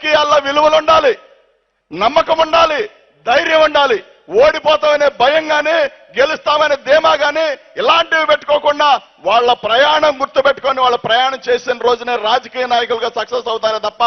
రాజకీయాల్లో విలువలు ఉండాలి నమ్మకం ఉండాలి ధైర్యం ఉండాలి. ఓడిపోతామనే భయం గాని గెలుస్తామనే ధీమా గాని ఇలాంటివి పెట్టుకోకుండా వాళ్ళ ప్రయాణం గుర్తు పెట్టుకొని వాళ్ళ ప్రయాణం చేసిన రోజునే రాజకీయ నాయకులుగా సక్సెస్ అవుతారే తప్ప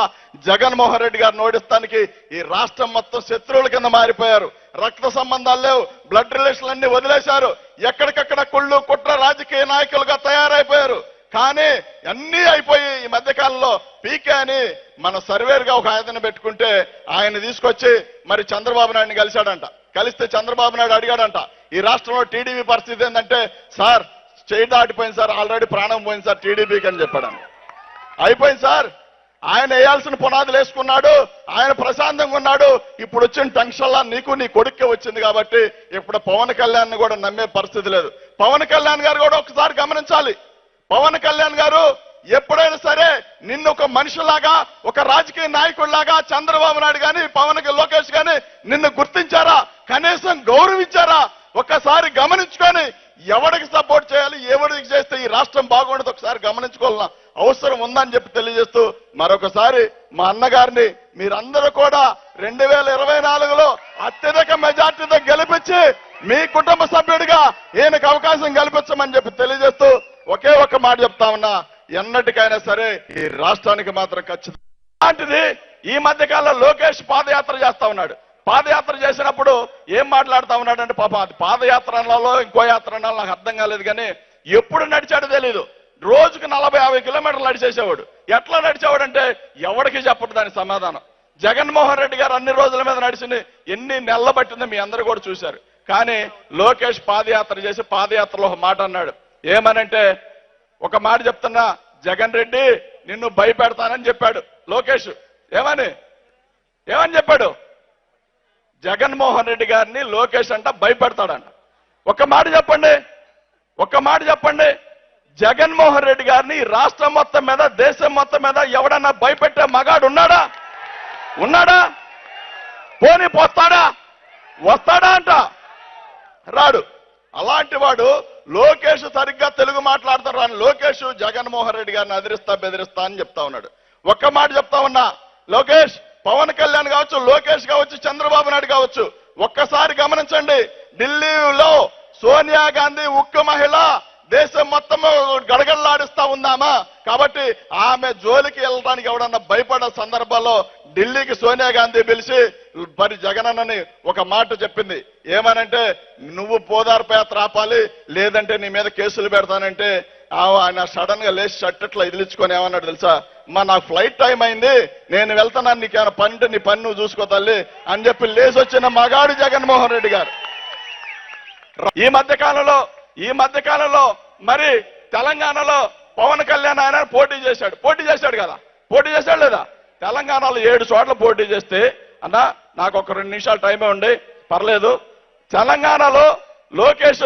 జగన్మోహన్ రెడ్డి గారిని ఓడిస్తానికి ఈ రాష్ట్రం మొత్తం శత్రువుల కింద మారిపోయారు. రక్త సంబంధాలు లేవు బ్లడ్ రిలేషన్లు అన్ని వదిలేశారు. ఎక్కడికక్కడ కుళ్ళు కుట్ర రాజకీయ నాయకులుగా తయారైపోయారు. కానీ అన్నీ అయిపోయి ఈ మధ్యకాలంలో. పీకే అని మన సర్వేర్గా ఒక ఆయన పెట్టుకుంటే ఆయన తీసుకొచ్చి మరి చంద్రబాబు నాయుడిని కలిశాడంట. కలిస్తే చంద్రబాబు నాయుడు అడిగాడంట. ఈ రాష్ట్రంలో టీడీపీ పరిస్థితి ఏంటంటే సార్ చేయి దాటిపోయింది సార్ ఆల్రెడీ ప్రాణం పోయింది సార్ టీడీపీకి అని చెప్పాడు అయిపోయింది సార్. ఆయన వేయాల్సిన పునాదులు వేసుకున్నాడు ఆయన ప్రశాంతంగా ఉన్నాడు. ఇప్పుడు వచ్చిన టెన్షన్లా నీకు నీ కొడుక్కే వచ్చింది కాబట్టి ఇప్పుడు పవన్ కళ్యాణ్ కూడా నమ్మే పరిస్థితి లేదు. పవన్ కళ్యాణ్ గారు కూడా ఒకసారి గమనించాలి. పవన్ కళ్యాణ్ గారు ఎప్పుడైనా సరే నిన్ను ఒక మనిషిలాగా ఒక రాజకీయ నాయకుడిలాగా చంద్రబాబు నాయుడు గాని పవన్ లోకేష్ గాని నిన్ను గుర్తించారా? కనీసం గౌరవించారా? ఒకసారి గమనించుకొని ఎవరికి సపోర్ట్ చేయాలి ఎవరికి చేస్తే ఈ రాష్ట్రం బాగుండదు ఒకసారి గమనించుకోవాలన్న అవసరం ఉందని చెప్పి తెలియజేస్తూ మరొకసారి మా అన్నగారిని మీరందరూ కూడా రెండు వేల ఇరవై నాలుగులో అత్యధిక మెజార్టీతో గెలిపించి మీ కుటుంబ సభ్యుడిగా ఈయనకు అవకాశం కల్పించమని చెప్పి తెలియజేస్తూ ఒకే ఒక మాట చెప్తా ఉన్నా ఎన్నటికైనా సరే ఈ రాష్ట్రానికి మాత్రం ఖచ్చితంగా అలాంటిది ఈ మధ్య కాలంలో లోకేష్ పాదయాత్ర చేస్తా ఉన్నాడు. పాదయాత్ర చేసినప్పుడు ఏం మాట్లాడుతా ఉన్నాడంటే పాపం అది పాదయాత్రలలో ఇంకో యాత్ర నాకు అర్థం కాలేదు కానీ ఎప్పుడు నడిచాడో తెలియదు రోజుకు నలభై యాభై కిలోమీటర్లు నడిచేసేవాడు. ఎట్లా నడిచేవాడంటే ఎవరికి చెప్పడు దాని సమాధానం. జగన్మోహన్ రెడ్డి గారు అన్ని రోజుల మీద నడిచింది ఎన్ని నెలలు పట్టిందో మీ అందరూ కూడా చూశారు. కానీ లోకేష్ పాదయాత్ర చేసి పాదయాత్రలో ఒక మాట అన్నాడు. ఏమనంటే ఒక మాట చెప్తున్నా జగన్ రెడ్డి నిన్ను భయపెడతానని చెప్పాడు. లోకేష్ ఏమని? ఏమని చెప్పాడు? జగన్మోహన్ రెడ్డి గారిని లోకేష్ అంట భయపెడతాడంట. ఒక మాట చెప్పండి. ఒక మాట చెప్పండి. జగన్మోహన్ రెడ్డి గారిని రాష్ట్రం మొత్తం మీద దేశం మొత్తం మీద ఎవడన్నా భయపెట్టే మగాడు ఉన్నాడా? ఉన్నాడా? పోనీ పోస్తాడా వస్తాడా అంట. రాడు. అలాంటి వాడు లోకేష్ సరిగ్గా తెలుగు మాట్లాడతారు అని లోకేష్ జగన్మోహన్ రెడ్డి గారిని అదిరిస్తా బెదిరిస్తా అని చెప్తా ఉన్నాడు. ఒక్క మాట చెప్తా ఉన్నా లోకేష్ పవన్ కళ్యాణ్ కావచ్చు లోకేష్ కావచ్చు చంద్రబాబు నాయుడు కావచ్చు ఒక్కసారి గమనించండి ఢిల్లీలో సోనియా గాంధీ ఉక్కు మహిళ దేశం మొత్తం గడగడలాడిస్తా ఉందామా? కాబట్టి ఆమె జోలికి వెళ్ళడానికి ఎవడన్నా భయపడే సందర్భాల్లో ఢిల్లీకి సోనియా గాంధీ పిలిచి మరి జగనన్నని ఒక మాట చెప్పింది. ఏమనంటే నువ్వు పోదార్పేత యాత్ర ఆపాలి లేదంటే నీ మీద కేసులు పెడతానంటే ఆ- ఆయన సడన్గా లేచి షట్టట్లా ఇదిలించుకొని ఏమన్నాడు తెలుసా? మా నాకు ఫ్లైట్ టైం అయింది నేను వెళ్తున్నాను నీకు ఏమైనా పని నీ పని నువ్వు చూసుకో తల్లి అని చెప్పి లేచి వచ్చిన మగాడు జగన్మోహన్ రెడ్డి గారు. ఈ మధ్య కాలంలో ఈ మధ్య కాలంలో మరి తెలంగాణలో పవన్ కళ్యాణ్ ఆయన పోటీ చేశాడు. పోటీ చేశాడు కదా? పోటీ చేశాడు లేదా? తెలంగాణలో ఏడు చోట్ల పోటీ చేస్తే అన్న నాకు ఒక రెండు నిమిషాలు టైమే ఉంది. పర్లేదు. తెలంగాణలో లోకేష్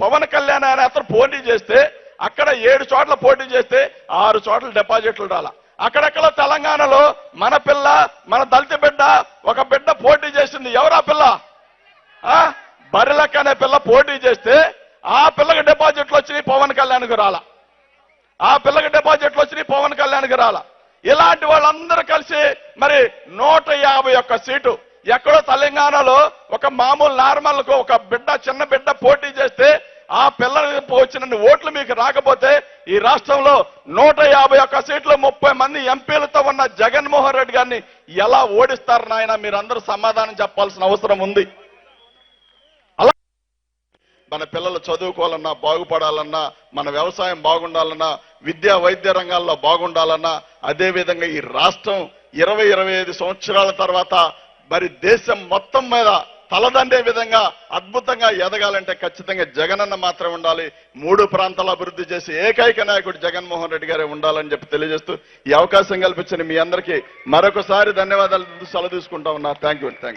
పవన్ కళ్యాణ్ అనే అతను పోటీ చేస్తే అక్కడ ఏడు చోట్ల పోటీ చేస్తే ఆరు చోట్ల డిపాజిట్లు రాల. అక్కడక్కడ తెలంగాణలో మన పిల్ల మన దళిత బిడ్డ ఒక బిడ్డ పోటీ చేసింది. ఎవరా పిల్ల? ఆ? బరిలక్ అనే పిల్ల పోటీ చేస్తే ఆ పిల్లకి డిపాజిట్లు వచ్చినాయి పవన్ కళ్యాణ్కి రాల. ఆ పిల్లకి డిపాజిట్లు వచ్చినాయి పవన్ కళ్యాణ్కి రాల. ఇలాంటి వాళ్ళందరూ కలిసి మరి నూట యాభై ఒక్క సీటు. ఎక్కడో తెలంగాణలో ఒక మామూలు నార్మల్ ఒక బిడ్డ చిన్న బిడ్డ పోటీ చేస్తే ఆ పిల్లలకి వచ్చిన ఓట్లు మీకు రాకపోతే ఈ రాష్ట్రంలో నూట యాభై ఒక్క సీట్లు ముప్పై మంది ఎంపీలతో ఉన్న జగన్మోహన్ రెడ్డి గారిని ఎలా ఓడిస్తారు నాయన? మీరందరూ సమాధానం చెప్పాల్సిన అవసరం ఉంది. అలా మన పిల్లలు చదువుకోవాలన్నా బాగుపడాలన్నా మన వ్యవసాయం బాగుండాలన్నా విద్యా వైద్య రంగాల్లో బాగుండాలన్నా అదేవిధంగా ఈ రాష్ట్రం ఇరవై ఇరవై ఐదు సంవత్సరాల తర్వాత మరి దేశం మొత్తం మీద తలదండే విధంగా అద్భుతంగా ఎదగాలంటే ఖచ్చితంగా జగనన్న మాత్రం ఉండాలి. మూడు ప్రాంతాల అభివృద్ధి చేసి ఏకైక నాయకుడు జగన్మోహన్ రెడ్డి గారే ఉండాలని చెప్పి తెలియజేస్తూ ఈ అవకాశం కల్పించిన మీ అందరికీ మరొకసారి ధన్యవాదాలు సెలవు తీసుకుంటా ఉన్నా. Thank you thank